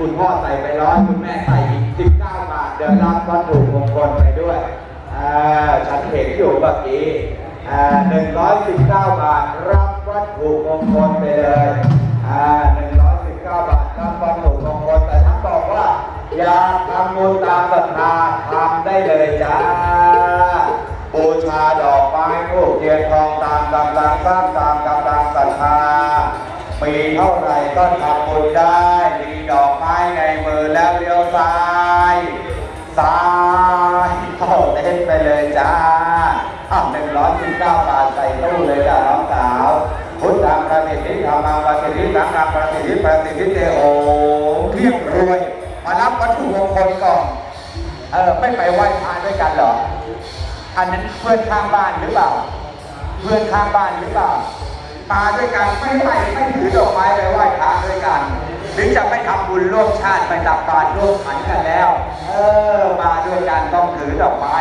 คุณพ่อใส่ไปร้อยคุณแม่ใส่อีกสิบเก้าบาทเดี๋ยวรับวัตถุมงคลไปด้วยอ่าฉันเห็นอยู่เมื่อกี้อ่าหนึ่งร้อยสิบเก้าบาทรับวัตถุมงคลไปเลยอ่าหนึ่งร้อยสิบเก้าบาทรับวัตถุมงคลแต่ท่านบอกว่าอยากทำบุญตามศรัทธาทำได้เลยจ้าบูชาดอกไม้ทูบเทียนทองตามกำลังทรัพย์ตามกำลังศรัทธามีเท่าไหร่ก็ทำบุญได้ ม้ในมือแล้วเลี้ยวซ้าย ซ้ายเข้เล่นไปเลยจ้าอ้าวหนึ่งร้อยสิบเก้าบาทใส่ตู้เลยจ้าน้องสาว พุทธังประสิทธิธรรมังประสิทธิสังฆังประสิทธิประสิทธิเตโอเรียบรวย มารับวัตถุมงคลก่อนเออไม่ไปไหว้พระด้วยกันเหรอ อันนั้นเพื่อนข้างบ้านหรือเปล่า เพื่อนข้างบ้านหรือเปล่ามาด้วยกันไม่ไปไม่ถือดอกไม้ไป จะไม่ทำบุญร่วมชาติไปตักบาตรร่วมขันกันแล้ว เออ มาด้วยกันต้องถือดอกไม้